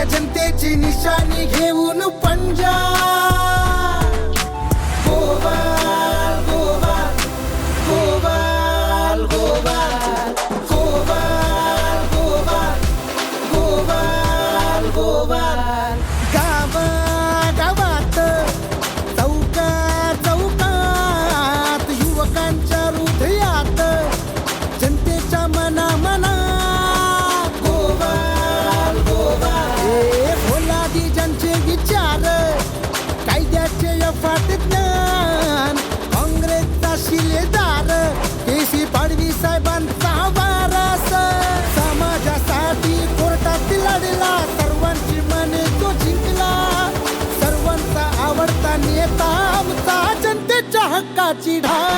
भारतीय जनतेची निशाणी घेऊन पंजा. गोवाल. शिले दार केसी पाडवी साहेबांचा वारस. समाजासाठी कोर्टात लढला सर्वांची मने तो जिंकला. सर्वांचा आवडता नेता आमचा जनतेच्या हक्काची ढाल.